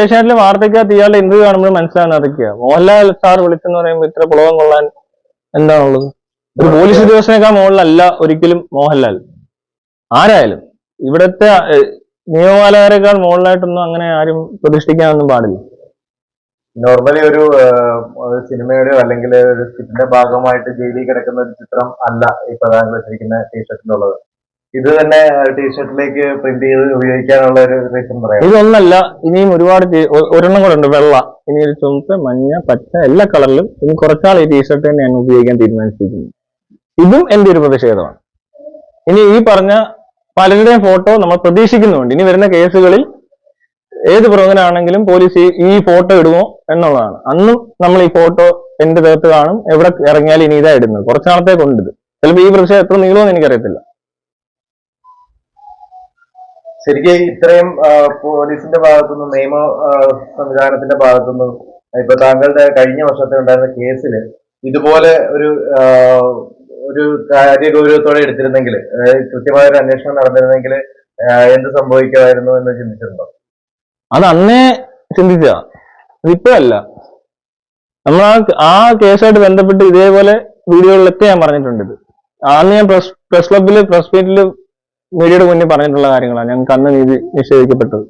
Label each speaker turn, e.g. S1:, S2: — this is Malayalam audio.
S1: ഏഷ്യാനെറ്റിലെ വാർത്തയ്ക്കകത്ത് ഇയാളുടെ ഇന്റർവ്യൂ കാണുമ്പോൾ മനസ്സിലാകുന്ന അതൊക്കെയാ. മോഹൻലാൽ സാർ വിളിച്ചെന്ന് പറയുമ്പോൾ ഇത്ര പുളകം കൊള്ളാൻ എന്താണുള്ളത്? ഒരു പോലീസ് ഉദ്യോഗസ്ഥനേക്കാൾ മുകളിലല്ല ഒരിക്കലും മോഹൻലാൽ. ആരായാലും ഇവിടത്തെ നിയമപാലകരെക്കാൾ മുകളിലായിട്ടൊന്നും അങ്ങനെ ആരും പ്രതിഷ്ഠിക്കാനൊന്നും പാടില്ല.
S2: നോർമലി ഒരു സിനിമയുടെയോ അല്ലെങ്കിൽ ഒരു സ്കിറ്റിന്റെ ഭാഗമായിട്ട് ജയിലിൽ കിടക്കുന്ന ഒരു ചിത്രം അല്ല ഈ താങ്കൾ വെച്ചിരിക്കുന്ന ടീഷർട്ടിലുള്ളത് ഇത് തന്നെ ടീഷർട്ടിലേക്ക് പ്രിന്റ് ചെയ്ത് ഉപയോഗിക്കാനുള്ള ഒരു റീസൺ പറയാം.
S1: ഇതൊന്നല്ല ഇനിയും ഒരുപാട് ഒരെണ്ണം കൂടെ ഉണ്ട് വെള്ള. ഇനി ഒരു ചുമപ്പ് മഞ്ഞ പച്ച എല്ലാ കളറിലും ഇനി കുറച്ചാൾ ഈ ടീഷർട്ട് തന്നെ ഞാൻ ഉപയോഗിക്കാൻ തീരുമാനിച്ചിരിക്കുന്നു. ഇതും എന്റെ ഒരു പ്രതിഷേധമാണ്. ഇനി ഈ പറഞ്ഞ പലരുടെയും ഫോട്ടോ നമ്മൾ പ്രതീക്ഷിക്കുന്നുണ്ട്. ഇനി വരുന്ന കേസുകളിൽ ഏത് പ്രമുഖനാണെങ്കിലും പോലീസ് ഈ- ഫോട്ടോ ഇടുമോ എന്നുള്ളതാണ്. അന്നും നമ്മൾ ഈ ഫോട്ടോ എന്റെ തേർത്ത് കാണും എവിടെ ഇറങ്ങിയാലും ഇനി ഇതാ ഇടുന്നത്. കുറച്ച് നാളത്തേക്ക് ഇത്. ചിലപ്പോൾ ഈ പ്രതിഷേധം എത്ര നീളമെന്ന് എനിക്കറിയത്തില്ല.
S2: ശരിക്കും ഇത്രയും പോലീസിന്റെ ഭാഗത്തുനിന്ന് നിയമ സംവിധാനത്തിന്റെ ഭാഗത്തുനിന്ന് ഇപ്പൊ താങ്കളുടെ കഴിഞ്ഞ വർഷത്തെ ഉണ്ടായിരുന്ന കേസിൽ ഇതുപോലെ ഒരു ഒരു കാര്യഗൗരവത്തോടെ എടുത്തിരുന്നെങ്കിൽ കൃത്യമായ ഒരു അന്വേഷണം നടന്നിരുന്നെങ്കിൽ എന്ത് സംഭവിക്കുമായിരുന്നു എന്ന് ചിന്തിച്ചിട്ടുണ്ടോ?
S1: അത് അന്നേ ചിന്തിച്ചതാ ഇപ്പല്ല നമ്മൾ ആ കേസുമായിട്ട് ബന്ധപ്പെട്ട് ഇതേപോലെ വീഡിയോകളിലൊക്കെ ഞാൻ പറഞ്ഞിട്ടുണ്ട് ഇത്. അന്ന് ഞാൻ പ്രസ് പ്രസ് ക്ലബിൽ പ്രസ് മീറ്റിൽ മീഡിയയുടെ മുന്നിൽ പറഞ്ഞിട്ടുള്ള കാര്യങ്ങളാണ്. ഞങ്ങൾക്ക് അന്ന് നീതി നിഷേധിക്കപ്പെട്ടത്.